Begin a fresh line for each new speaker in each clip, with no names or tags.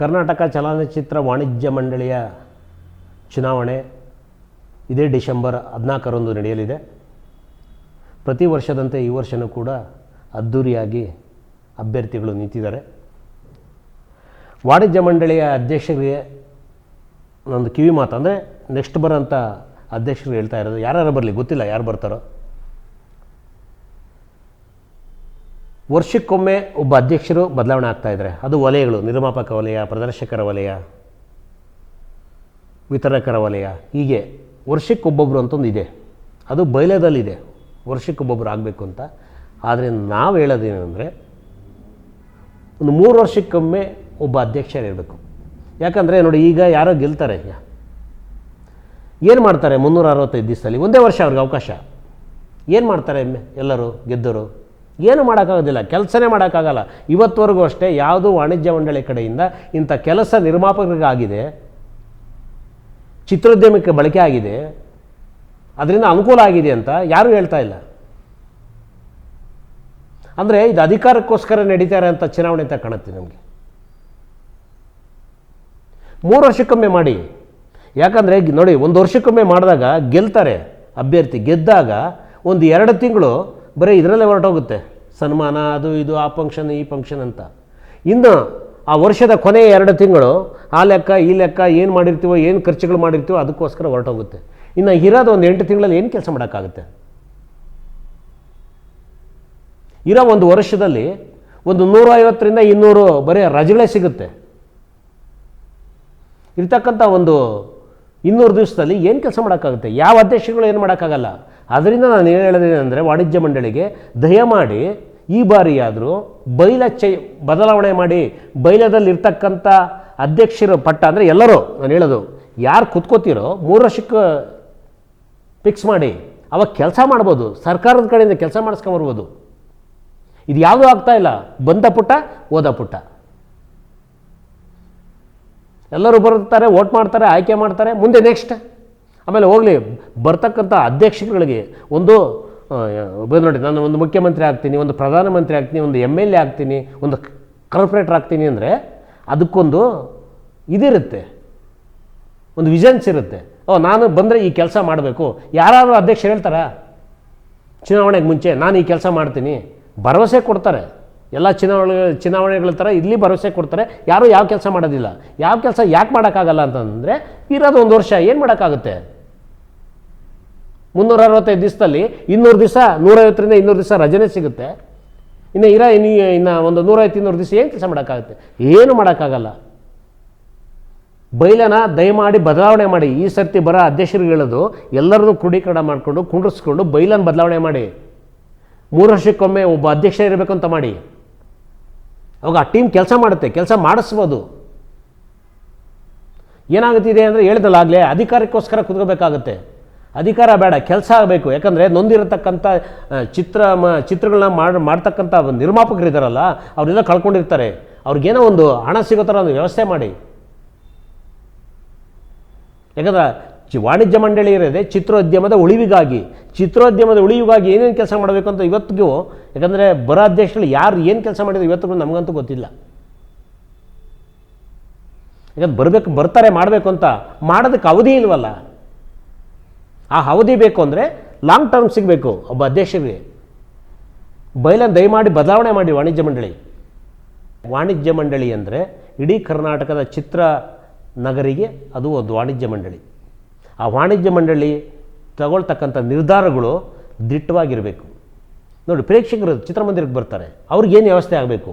ಕರ್ನಾಟಕ ಚಲನಚಿತ್ರ ವಾಣಿಜ್ಯ ಮಂಡಳಿಯ ಚುನಾವಣೆ ಇದೇ ಡಿಸೆಂಬರ್ ಹದಿನಾಲ್ಕರಂದು ನಡೆಯಲಿದೆ. ಪ್ರತಿ ವರ್ಷದಂತೆ ಈ ವರ್ಷವೂ ಕೂಡ ಅದ್ಧೂರಿಯಾಗಿ ಅಭ್ಯರ್ಥಿಗಳು ನಿಂತಿದ್ದಾರೆ. ವಾಣಿಜ್ಯ ಮಂಡಳಿಯ ಅಧ್ಯಕ್ಷರಿಗೆ ನಂದು ಕಿವಿ ಮಾತು, ಅಂದರೆ ನೆಕ್ಸ್ಟ್ ಬರೋಂಥ ಅಧ್ಯಕ್ಷರು ಹೇಳ್ತಾ ಇರೋದು ಯಾರು ಬರಲಿ ಗೊತ್ತಿಲ್ಲ ಯಾರು ಬರ್ತಾರೋ. ವರ್ಷಕ್ಕೊಮ್ಮೆ ಒಬ್ಬ ಅಧ್ಯಕ್ಷರು ಬದಲಾವಣೆ ಆಗ್ತಾ ಇದ್ದಾರೆ ಅದು ವಲಯಗಳು, ನಿರ್ಮಾಪಕ ವಲಯ, ಪ್ರದರ್ಶಕರ ವಲಯ, ವಿತರಕರ ವಲಯ, ಹೀಗೆ ವರ್ಷಕ್ಕೊಬ್ಬೊಬ್ಬರು ಅಂತ ಒಂದು ಇದೆ. ಅದು ಬಯಲದಲ್ಲಿದೆ. ವರ್ಷಕ್ಕೊಬ್ಬೊಬ್ಬರು ಆಗಬೇಕು ಅಂತ. ಆದರೆ ನಾವು ಹೇಳೋದೇನೆಂದರೆ, ಒಂದು ಮೂರು ವರ್ಷಕ್ಕೊಮ್ಮೆ ಒಬ್ಬ ಅಧ್ಯಕ್ಷರಿರಬೇಕು ಯಾಕಂದರೆ ನೋಡಿ ಈಗ ಯಾರೋ ಗೆಲ್ತಾರೆ. ಏನು ಮಾಡ್ತಾರೆ? ಮುನ್ನೂರ ಅರವತ್ತೈದು ದಿವಸದಲ್ಲಿ ಒಂದೇ ವರ್ಷ ಅವ್ರಿಗೆ ಅವಕಾಶ. ಏನು ಮಾಡ್ತಾರೆ ಎಲ್ಲರೂ ಗೆದ್ದರು ಏನು ಮಾಡೋಕ್ಕಾಗೋದಿಲ್ಲ, ಕೆಲಸನೇ ಮಾಡೋಕ್ಕಾಗಲ್ಲ. ಇವತ್ತವರೆಗೂ ಅಷ್ಟೇ ಯಾವುದೂ ವಾಣಿಜ್ಯ ಮಂಡಳಿ ಕಡೆಯಿಂದ ಇಂಥ ಕೆಲಸ ನಿರ್ಮಾಪಕರಿಗಾಗಿದೆ, ಚಿತ್ರೋದ್ಯಮಕ್ಕೆ ಬಳಕೆ ಆಗಿದೆ, ಅದರಿಂದ ಅನುಕೂಲ ಆಗಿದೆ ಅಂತ ಯಾರೂ ಹೇಳ್ತಾ ಇಲ್ಲ. ಅಂದರೆ ಇದು ಅಧಿಕಾರಕ್ಕೋಸ್ಕರ ನಡೀತಾರೆ ಅಂತ ಚುನಾವಣೆ ಅಂತ ಕಾಣುತ್ತೆ ನಮಗೆ. ಮೂರು ವರ್ಷಕ್ಕೊಮ್ಮೆ ಮಾಡಿ. ಯಾಕಂದರೆ ನೋಡಿ, ಒಂದು ವರ್ಷಕ್ಕೊಮ್ಮೆ ಮಾಡಿದಾಗ ಗೆಲ್ತಾರೆ ಅಭ್ಯರ್ಥಿ ಗೆದ್ದಾಗ ಒಂದು ಎರಡು ತಿಂಗಳು ಬರೀ ಇದರಲ್ಲೇ ಹೊರಟೋಗುತ್ತೆ. ಸನ್ಮಾನ, ಅದು ಇದು, ಆ ಫಂಕ್ಷನ್ ಈ ಫಂಕ್ಷನ್ ಅಂತ. ಇನ್ನು ಆ ವರ್ಷದ ಕೊನೆಯ ಎರಡು ತಿಂಗಳು, ಆ ಲೆಕ್ಕ, ಈ ಲೆಕ್ಕ, ಏನು ಮಾಡಿರ್ತೀವೋ, ಏನು ಖರ್ಚುಗಳು ಮಾಡಿರ್ತೀವೋ, ಅದಕ್ಕೋಸ್ಕರ ಹೊರಟೋಗುತ್ತೆ. ಇನ್ನು ಇರೋದು ಒಂದು ಎಂಟು ತಿಂಗಳಲ್ಲಿ ಏನು ಕೆಲಸ ಮಾಡೋಕ್ಕಾಗುತ್ತೆ? ಇರೋ ಒಂದು ವರ್ಷದಲ್ಲಿ ಒಂದು ನೂರೈವತ್ತರಿಂದ ಇನ್ನೂರು ಬರೀ ರಜೆಗಳೇ ಸಿಗುತ್ತೆ. ಇರ್ತಕ್ಕಂಥ ಒಂದು ಇನ್ನೂರು ದಿವಸದಲ್ಲಿ ಏನು ಕೆಲಸ ಮಾಡೋಕ್ಕಾಗುತ್ತೆ? ಯಾವ ಅಧ್ಯಕ್ಷಗಳು ಏನು ಮಾಡೋಕ್ಕಾಗಲ್ಲ? ಅದರಿಂದ ನಾನು ಏನು ಹೇಳೋದೇನೆಂದರೆ ವಾಣಿಜ್ಯ ಮಂಡಳಿಗೆ ದಯಮಾಡಿ ಈ ಬಾರಿಯಾದರೂ ಬೈಲ ಚೈ ಬದಲಾವಣೆ ಮಾಡಿ ಬೈಲದಲ್ಲಿರ್ತಕ್ಕಂಥ ಅಧ್ಯಕ್ಷರ ಪಟ್ಟ ಅಂದರೆ ಎಲ್ಲರೂ ನಾನು ಹೇಳೋದು, ಯಾರು ಕುತ್ಕೋತಿರೋ ಮೂರು ವರ್ಷಕ್ಕೆ ಫಿಕ್ಸ್ ಮಾಡಿ, ಅವಾಗ ಕೆಲಸ ಮಾಡ್ಬೋದು, ಸರ್ಕಾರದ ಕಡೆಯಿಂದ ಕೆಲಸ ಮಾಡಿಸ್ಕೊಂಬರ್ಬೋದು. ಇದು ಯಾವುದೂ ಆಗ್ತಾ ಇಲ್ಲ, ಬಂದ ಪುಟ್ಟ ಓದ ಪುಟ್ಟ. ಎಲ್ಲರೂ ಬರ್ತಾರೆ, ವೋಟ್ ಮಾಡ್ತಾರೆ, ಆಯ್ಕೆ ಮಾಡ್ತಾರೆ, ಮುಂದೆ ನೆಕ್ಸ್ಟ್ ಆಮೇಲೆ ಹೋಗಲಿ, ಬರ್ತಕ್ಕಂಥ ಅಧ್ಯಕ್ಷರುಗಳಿಗೆ ಒಂದು ನೋಡಿ, ನಾನು ಒಂದು ಮುಖ್ಯಮಂತ್ರಿ ಆಗ್ತೀನಿ, ಒಂದು ಪ್ರಧಾನಮಂತ್ರಿ ಆಗ್ತೀನಿ, ಒಂದು ಎಂ ಎಲ್ ಎ ಆಗ್ತೀನಿ, ಒಂದು ಕಾರ್ಪೊರೇಟರ್ ಆಗ್ತೀನಿ ಅಂದರೆ ಅದಕ್ಕೊಂದು ಇದಿರುತ್ತೆ. ಒಂದು ವಿಷನ್ಸ್ ಇರುತ್ತೆ. ಓ, ನಾನು ಬಂದರೆ ಈ ಕೆಲಸ ಮಾಡಬೇಕು. ಯಾರಾದರೂ ಅಧ್ಯಕ್ಷರು ಹೇಳ್ತಾರಾ? ಚುನಾವಣೆಗೆ ಮುಂಚೆ, ನಾನು ಈ ಕೆಲಸ ಮಾಡ್ತೀನಿ. ಭರವಸೆ ಕೊಡ್ತಾರೆ. ಎಲ್ಲ ಚುನಾವಣೆ, ಚುನಾವಣೆಗಳ ಥರ ಇಲ್ಲಿ ಭರವಸೆ ಕೊಡ್ತಾರೆ. ಯಾರೂ ಯಾವ ಕೆಲಸ ಮಾಡೋದಿಲ್ಲ. ಯಾವ ಕೆಲಸ ಯಾಕೆ ಮಾಡೋಕ್ಕಾಗಲ್ಲ ಅಂತಂದರೆ ಇರೋದು ಒಂದು ವರ್ಷ ಏನು ಮಾಡೋಕ್ಕಾಗುತ್ತೆ? ಮುನ್ನೂರ ಅರವತ್ತೈದು ದಿವಸದಲ್ಲಿ ಇನ್ನೂರು ದಿವಸ, ನೂರೈವತ್ತರಿಂದ ಇನ್ನೂರು ದಿವಸ ರಜನೆ ಸಿಗುತ್ತೆ. ಇನ್ನು ಇರ, ಇನ್ನು ಇನ್ನು ಒಂದು ನೂರೈವತ್ತು, ಇನ್ನೂರು ದಿವಸ ಏನು ಕೆಲಸ ಮಾಡೋಕ್ಕಾಗುತ್ತೆ? ಏನು ಮಾಡೋಕ್ಕಾಗಲ್ಲ. ಬೈಲನ ದಯಮಾಡಿ ಬದಲಾವಣೆ ಮಾಡಿ. ಈ ಸರ್ತಿ ಬರೋ ಅಧ್ಯಕ್ಷರು ಹೇಳೋದು, ಎಲ್ಲರನ್ನೂ ಕ್ರೋಢೀಕರಣ ಮಾಡಿಕೊಂಡು, ಕುಂಡ್ರಿಸ್ಕೊಂಡು ಬೈಲನ್ ಬದಲಾವಣೆ ಮಾಡಿ. ಮೂರು ವರ್ಷಕ್ಕೊಮ್ಮೆ ಒಬ್ಬ ಅಧ್ಯಕ್ಷ ಇರಬೇಕು ಅಂತ ಮಾಡಿ. ಅವಾಗ ಆ ಟೀಮ್ ಕೆಲಸ ಮಾಡುತ್ತೆ, ಕೆಲಸ ಮಾಡಿಸ್ಬೋದು. ಏನಾಗುತ್ತಿದೆ ಅಂದರೆ ಹೇಳ್ದಲ್ಲ ಆಗಲೇ, ಅಧಿಕಾರಕ್ಕೋಸ್ಕರ ಕುತ್ಕೋಬೇಕಾಗುತ್ತೆ. ಅಧಿಕಾರ ಬೇಡ, ಕೆಲಸ ಆಗಬೇಕು. ಯಾಕಂದರೆ ನೊಂದಿರತಕ್ಕಂಥ ಚಿತ್ರ ಮ, ಚಿತ್ರಗಳನ್ನ ಮಾಡಿ, ಮಾಡ್ತಕ್ಕಂಥ ನಿರ್ಮಾಪಕರು ಇದ್ದಾರಲ್ಲ ಅವರೆಲ್ಲ ಕಳ್ಕೊಂಡಿರ್ತಾರೆ. ಅವ್ರಿಗೇನೋ ಒಂದು ಹಣ ಸಿಗೋ ಥರ ಒಂದು ವ್ಯವಸ್ಥೆ ಮಾಡಿ. ಯಾಕಂದ್ರೆ ಚಿ, ವಾಣಿಜ್ಯ ಮಂಡಳಿ ಇರೋದೇ ಚಿತ್ರೋದ್ಯಮದ ಉಳಿವಿಗಾಗಿ. ಚಿತ್ರೋದ್ಯಮದ ಉಳಿವಿಗಾಗಿ ಏನೇನು ಕೆಲಸ ಮಾಡಬೇಕು ಅಂತ ಇವತ್ತಿಗೂ, ಯಾಕಂದರೆ ಬರ ಅಧ್ಯಕ್ಷರು ಯಾರು ಏನು ಕೆಲಸ ಮಾಡಿದ್ರು ಇವತ್ತಿಗೂ ನಮಗಂತೂ ಗೊತ್ತಿಲ್ಲ. ಯಾಕಂದ್ರೆ ಬರಬೇಕು, ಬರ್ತಾರೆ, ಮಾಡಬೇಕು ಅಂತ ಮಾಡೋದಕ್ಕೆ ಅವಧಿ ಇಲ್ವಲ್ಲ. ಆ ಅವಧಿ ಬೇಕು ಅಂದರೆ ಲಾಂಗ್ ಟರ್ಮ್ ಸಿಗಬೇಕು. ಒಬ್ಬ ಅಧ್ಯಕ್ಷರಿಗೆ. ಬೈಲನ್ನು ದಯಮಾಡಿ ಬದಲಾವಣೆ ಮಾಡಿ ವಾಣಿಜ್ಯ ಮಂಡಳಿ. ವಾಣಿಜ್ಯ ಮಂಡಳಿ ಅಂದರೆ ಇಡೀ ಕರ್ನಾಟಕದ ಚಿತ್ರ ನಗರಿಗೆ ಅದು ಒಂದು ವಾಣಿಜ್ಯ ಮಂಡಳಿ. ಆ ವಾಣಿಜ್ಯ ಮಂಡಳಿ ತಗೊಳ್ತಕ್ಕಂಥ ನಿರ್ಧಾರಗಳು ದಿಟ್ಟವಾಗಿರಬೇಕು. ನೋಡಿ, ಪ್ರೇಕ್ಷಕರು ಚಿತ್ರಮಂದಿರಕ್ಕೆ ಬರ್ತಾರೆ. ಅವ್ರಿಗೇನು ವ್ಯವಸ್ಥೆ ಆಗಬೇಕು?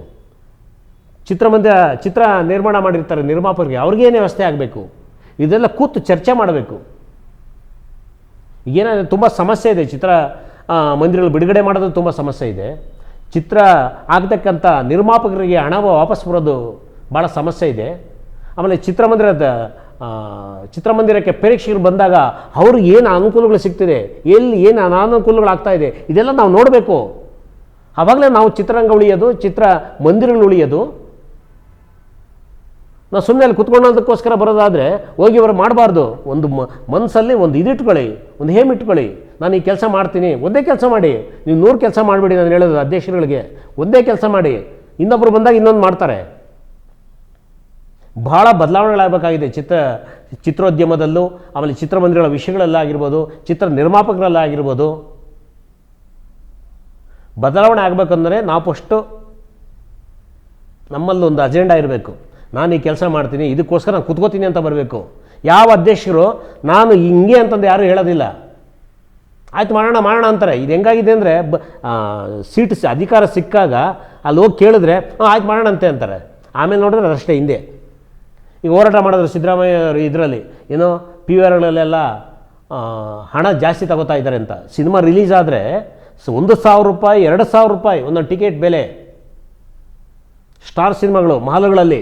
ಚಿತ್ರಮಂದಿರ, ಚಿತ್ರ ನಿರ್ಮಾಣ ಮಾಡಿರ್ತಾರೆ ನಿರ್ಮಾಪಕರಿಗೆ ಅವ್ರಿಗೇನು ವ್ಯವಸ್ಥೆ ಆಗಬೇಕು? ಇದೆಲ್ಲ ಕೂತು ಚರ್ಚೆ ಮಾಡಬೇಕು. ಈಗೇನಾದ್ರೆ ತುಂಬ ಸಮಸ್ಯೆ ಇದೆ. ಚಿತ್ರ ಮಂದಿರಗಳು ಬಿಡುಗಡೆ ಮಾಡೋದು ತುಂಬ ಸಮಸ್ಯೆ ಇದೆ. ಚಿತ್ರ ಆಗ್ತಕ್ಕಂಥ ನಿರ್ಮಾಪಕರಿಗೆ ಹಣ ವಾಪಸ್ ಬರೋದು ಭಾಳ ಸಮಸ್ಯೆ ಇದೆ. ಆಮೇಲೆ ಚಿತ್ರಮಂದಿರದ ಚಿತ್ರಮಂದಿರಕ್ಕೆ ಪ್ರೇಕ್ಷಕರು ಬಂದಾಗ ಅವ್ರಿಗೆ ಏನು ಅನುಕೂಲಗಳು ಸಿಗ್ತಿದೆ, ಎಲ್ಲಿ ಏನು ಅನಾನುಕೂಲಗಳಾಗ್ತಾ ಇದೆ, ಇದೆಲ್ಲ ನಾವು ನೋಡಬೇಕು. ಆವಾಗಲೇ ನಾವು ಚಿತ್ರರಂಗ ಉಳಿಯೋದು, ಚಿತ್ರ ಮಂದಿರಗಳು ಉಳಿಯೋದು. ನಾವು ಸುಮ್ಮನೆ ಅಲ್ಲಿ ಕುತ್ಕೊಳ್ಳೋದಕ್ಕೋಸ್ಕರ ಬರೋದಾದರೆ ಹೋಗಿ ಅವರು ಮಾಡಬಾರ್ದು. ಒಂದು ಮನಸ್ಸಲ್ಲಿ ಒಂದು ಇದಿಟ್ಕೊಳ್ಳಿ, ಒಂದು ಹೇಮ್ ಇಟ್ಕೊಳ್ಳಿ. ನಾನು ಈ ಕೆಲಸ ಮಾಡ್ತೀನಿ, ಒಂದೇ ಕೆಲಸ ಮಾಡಿ. ನೀವು ನೂರು ಕೆಲಸ ಮಾಡಿಬಿಡಿ ನಾನು ಹೇಳೋದು ಅಧ್ಯಕ್ಷರುಗಳಿಗೆ. ಒಂದೇ ಕೆಲಸ ಮಾಡಿ. ಇನ್ನೊಬ್ಬರು ಬಂದಾಗ ಇನ್ನೊಂದು ಮಾಡ್ತಾರೆ. ಭಾಳ ಬದಲಾವಣೆಗಳಾಗಬೇಕಾಗಿದೆ ಚಿತ್ರ, ಚಿತ್ರೋದ್ಯಮದಲ್ಲೂ, ಆಮೇಲೆ ಚಿತ್ರಮಂದಿರಗಳ ವಿಷಯಗಳಲ್ಲಾಗಿರ್ಬೋದು ಚಿತ್ರ ನಿರ್ಮಾಪಕರಲ್ಲಾಗಿರ್ಬೋದು ಬದಲಾವಣೆ ಆಗಬೇಕಂದ್ರೆ ನಾವು ಫಸ್ಟು ನಮ್ಮಲ್ಲೊಂದು ಅಜೆಂಡಾ ಇರಬೇಕು. ನಾನು ಈ ಕೆಲಸ ಮಾಡ್ತೀನಿ, ಇದಕ್ಕೋಸ್ಕರ ನಾನು ಕುತ್ಕೋತೀನಿ ಅಂತ ಬರಬೇಕು. ಯಾವ ಅಧ್ಯಕ್ಷರು, ನಾನು ಹಿಂಗೆ ಅಂತಂದು ಯಾರೂ ಹೇಳೋದಿಲ್ಲ. ಆಯ್ತು, ಮಾಡೋಣ ಮಾಡೋಣ ಅಂತಾರೆ. ಇದು ಹೆಂಗಾಗಿದೆ ಅಂದರೆ, ಬ ಸೀಟ್ ಅಧಿಕಾರ ಸಿಕ್ಕಾಗ ಅಲ್ಲಿ ಹೋಗಿ ಕೇಳಿದ್ರೆ ಹಾಂ ಆಯ್ತು ಮಾಡೋಣ ಅಂತೆ ಅಂತಾರೆ. ಆಮೇಲೆ ನೋಡಿದ್ರೆ ಅದಷ್ಟೇ ಹಿಂದೆ. ಈಗ ಹೋರಾಟ ಮಾಡಿದ್ರು ಸಿದ್ದರಾಮಯ್ಯ ಇದರಲ್ಲಿ. ಏನೋ ಪಿ ಆರ್ಗಳಲ್ಲೆಲ್ಲ ಹಣ ಜಾಸ್ತಿ ತಗೋತಾ ಇದ್ದಾರೆ ಅಂತ. ಸಿನಿಮಾ ರಿಲೀಸ್ ಆದರೆ ಒಂದು ಸಾವಿರ ರೂಪಾಯಿ, ಎರಡು ಸಾವಿರ ರೂಪಾಯಿ, ಒಂದೊಂದು ಟಿಕೆಟ್ ಬೆಲೆ. ಸ್ಟಾರ್ ಸಿನಿಮಾಗಳು ಮಾಲ್ಗಳಲ್ಲಿ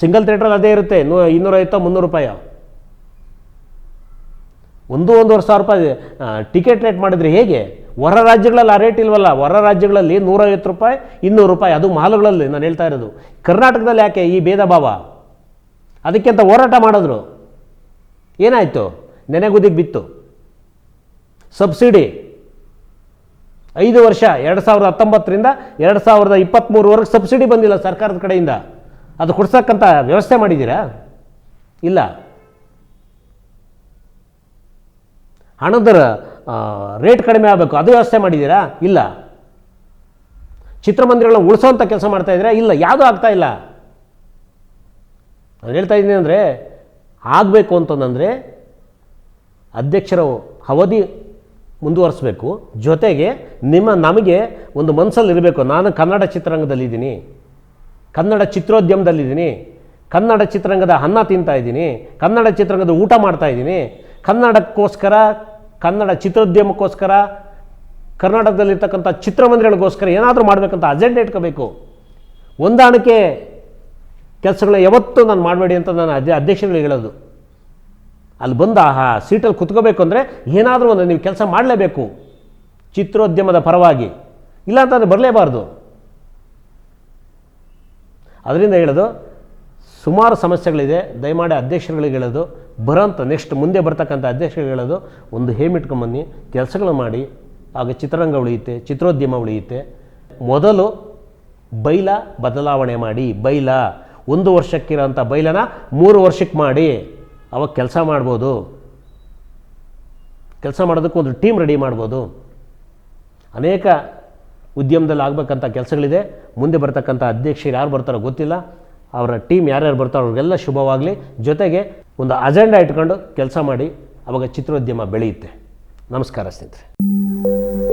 ಸಿಂಗಲ್ ಥಿಯೇಟ್ರಲ್ಲಿ ಅದೇ ಇರುತ್ತೆ. ನೂ ಇನ್ನೂರೈವತ್ತು ಮುನ್ನೂರು ರೂಪಾಯಿ? ಒಂದು ಒಂದೂವರೆ ಸಾವಿರ ರೂಪಾಯಿ ಟಿಕೆಟ್ ರೇಟ್ ಮಾಡಿದರೆ ಹೇಗೆ? ಹೊರ ರಾಜ್ಯಗಳಲ್ಲಿ ಆ ರೇಟ್ ಇಲ್ವಲ್ಲ? ಹೊರ ರಾಜ್ಯಗಳಲ್ಲಿ ನೂರೈವತ್ತು ರೂಪಾಯಿ, ಇನ್ನೂರು ರೂಪಾಯಿ, ಅದು ಮಾಲುಗಳಲ್ಲಿ ನಾನು ಹೇಳ್ತಾ ಇರೋದು. ಕರ್ನಾಟಕದಲ್ಲಿ ಯಾಕೆ ಈ ಭೇದ ಭಾವ? ಅದಕ್ಕಿಂತ ಹೋರಾಟ ಮಾಡಿದ್ರು. ಏನಾಯಿತು? ನೆನೆಗುದಿಗೆ ಬಿತ್ತು. ಸಬ್ಸಿಡಿ. ಐದು ವರ್ಷ, ಎರಡು ಸಾವಿರದ ಹತ್ತೊಂಬತ್ತರಿಂದ ಎರಡು ಸಾವಿರದ ಇಪ್ಪತ್ತ್ಮೂರವರೆಗೆ ಸಬ್ಸಿಡಿ ಬಂದಿಲ್ಲ ಸರ್ಕಾರದ ಕಡೆಯಿಂದ. ಅದು ಕೊಡ್ಸಕ್ಕಂಥ ವ್ಯವಸ್ಥೆ ಮಾಡಿದ್ದೀರಾ? ಇಲ್ಲ. ಹಣದ ರೇಟ್ ಕಡಿಮೆ ಆಗಬೇಕು, ಅದು ವ್ಯವಸ್ಥೆ ಮಾಡಿದ್ದೀರಾ? ಇಲ್ಲ. ಚಿತ್ರಮಂದಿರಗಳನ್ನ ಉಳಿಸೋಂಥ ಕೆಲಸ ಮಾಡ್ತಾ ಇದ್ದೀರಾ? ಇಲ್ಲ, ಯಾವುದೂ ಆಗ್ತಾ ಇಲ್ಲ? ನಾನು ಹೇಳ್ತಾ ಇದ್ದೀನಿ ಅಂದರೆ, ಆಗಬೇಕು ಅಂತಂದರೆ ಅಧ್ಯಕ್ಷರ ಅವಧಿ ಮುಂದುವರಿಸಬೇಕು. ಜೊತೆಗೆ ನಿಮ್ಮ ನಮಗೆ ಒಂದು ಮನಸ್ಸಲ್ಲಿ ಇರಬೇಕು ನಾನು ಕನ್ನಡ ಚಿತ್ರರಂಗದಲ್ಲಿದ್ದೀನಿ. ಕನ್ನಡ ಚಿತ್ರೋದ್ಯಮದಲ್ಲಿದ್ದೀನಿ. ಕನ್ನಡ ಚಿತ್ರರಂಗದ ಅನ್ನ ತಿಂತಾ ಇದ್ದೀನಿ. ಕನ್ನಡ ಚಿತ್ರರಂಗದ ಊಟ ಮಾಡ್ತಾ ಇದ್ದೀನಿ. ಕನ್ನಡಕ್ಕೋಸ್ಕರ, ಕನ್ನಡ ಚಿತ್ರೋದ್ಯಮಕ್ಕೋಸ್ಕರ, ಕರ್ನಾಟಕದಲ್ಲಿರ್ತಕ್ಕಂಥ ಚಿತ್ರಮಂದಿರಗಳಿಗೋಸ್ಕರ ಏನಾದರೂ ಮಾಡಬೇಕಂತ ಅಜೆಂಡಾ ಇಟ್ಕೋಬೇಕು. ಹೊಂದಾಣಿಕೆ ಕೆಲಸಗಳನ್ನ ಯಾವತ್ತೂ ನಾನು ಮಾಡಬೇಡಿ ಅಂತ ನಾನು ಅದೇ ಅಧ್ಯಕ್ಷರುಗಳಿಗೆ ಹೇಳೋದು. ಅಲ್ಲಿ ಬಂದು ಆ ಸೀಟಲ್ಲಿ ಕುತ್ಕೋಬೇಕು ಅಂದರೆ ಏನಾದರೂ ಒಂದು ನೀವು ಕೆಲಸ ಮಾಡಲೇಬೇಕು. ಚಿತ್ರೋದ್ಯಮದ ಪರವಾಗಿ. ಇಲ್ಲ ಅಂತಂದರೆ ಬರಲೇಬಾರ್ದು. ಅದರಿಂದ ಹೇಳೋದು, ಸುಮಾರು ಸಮಸ್ಯೆಗಳಿದೆ. ದಯಮಾಡಿ ಅಧ್ಯಕ್ಷರುಗಳಿಗೆ ಹೇಳೋದು, ಬರೋಂಥ ನೆಕ್ಸ್ಟ್ ಮುಂದೆ ಬರ್ತಕ್ಕಂಥ ಅಧ್ಯಕ್ಷರಿಗೆ ಹೇಳೋದು, ಒಂದು ಹೇಮಿಟ್ಕೊಂಬನ್ನಿ, ಕೆಲಸಗಳು ಮಾಡಿ, ಆಗ ಚಿತ್ರರಂಗ ಉಳಿಯುತ್ತೆ, ಚಿತ್ರೋದ್ಯಮ ಉಳಿಯುತ್ತೆ. ಮೊದಲು ಬೈಲ ಬದಲಾವಣೆ ಮಾಡಿ, ಬೈಲ ಒಂದು ವರ್ಷಕ್ಕಿರೋಂಥ ಬೈಲನ ಮೂರು ವರ್ಷಕ್ಕೆ ಮಾಡಿ, ಅವಾಗ ಕೆಲಸ ಮಾಡ್ಬೋದು. ಕೆಲಸ ಮಾಡೋದಕ್ಕೆ ಒಂದು ಟೀಮ್ ರೆಡಿ ಮಾಡ್ಬೋದು. ಅನೇಕ ಉದ್ಯಮದಲ್ಲಿ ಆಗಬೇಕಂತ ಕೆಲಸಗಳಿದೆ, ಮುಂದೆ ಬರ್ತಕ್ಕಂಥ ಅಧ್ಯಕ್ಷರು ಯಾರು ಬರ್ತಾರೋ ಗೊತ್ತಿಲ್ಲ. ಅವರ ಟೀಮ್ ಯಾರ್ಯಾರು ಬರ್ತಾರೋ ಅವ್ರಿಗೆಲ್ಲ ಶುಭವಾಗಲಿ. ಜೊತೆಗೆ ಒಂದು ಅಜೆಂಡಾ ಇಟ್ಕೊಂಡು ಕೆಲಸ ಮಾಡಿ ಅವಾಗ ಚಿತ್ರೋದ್ಯಮ ಬೆಳೆಯುತ್ತೆ. ನಮಸ್ಕಾರ ಸ್ನೇಹಿತರೆ.